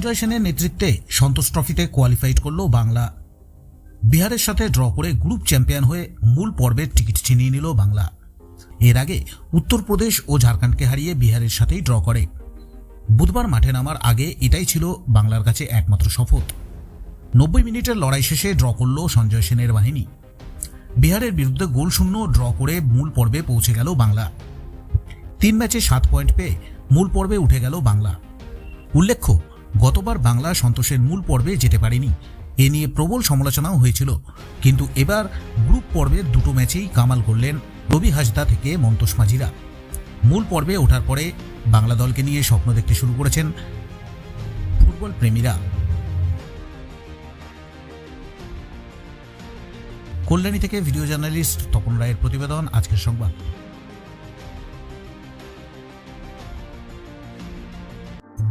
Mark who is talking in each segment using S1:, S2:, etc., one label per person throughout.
S1: সঞ্জয় সেনের নেতৃত্বে সন্তোষ ট্রফিতে কোয়ালিফাইড করল বাংলা। বিহারের সাথে ড্র করে গ্রুপ চ্যাম্পিয়ন হয়ে মূল পর্বের টিকিট ছিনিয়ে নিল বাংলা। এর আগে উত্তরপ্রদেশ ও ঝাড়খণ্ডকে হারিয়ে বিহারের সাথেই ড্র করে। বুধবার মাঠে নামার আগে এটাই ছিল বাংলার কাছে একমাত্র শপথ। নব্বই মিনিটের লড়াই শেষে ড্র করল সঞ্জয় সেনের বাহিনী। বিহারের বিরুদ্ধে গোল শূন্য ড্র করে মূল পর্বে পৌঁছে গেল বাংলা। তিন ম্যাচে সাত পয়েন্ট পেয়ে মূল পর্বে উঠে গেল বাংলা। উল্লেখ্য গতবার বাংলা সন্তোষের মূল পর্বে যেতে পারেনি। এ নিয়ে প্রবল সমালোচনাও হয়েছিল। কিন্তু এবার গ্রুপ পর্বের দুটো ম্যাচেই কামাল করলেন রবি হাসদা থেকে মন্তোষ মাঝিরা। মূল পর্বে ওঠার পরে বাংলা দলকে নিয়ে স্বপ্ন দেখতে শুরু করেছেন ফুটবল প্রেমীরা। কল্যাণী থেকে ভিডিও জার্নালিস্ট তপন রায়ের প্রতিবেদন, আজকের সংবাদ।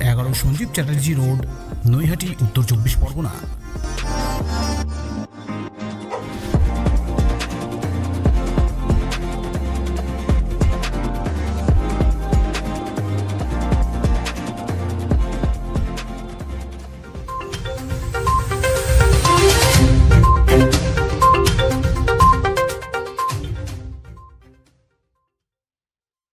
S1: এগারো সঞ্জীব চ্যাটার্জি রোড নৈহাটি উত্তর চব্বিশ পরগনা।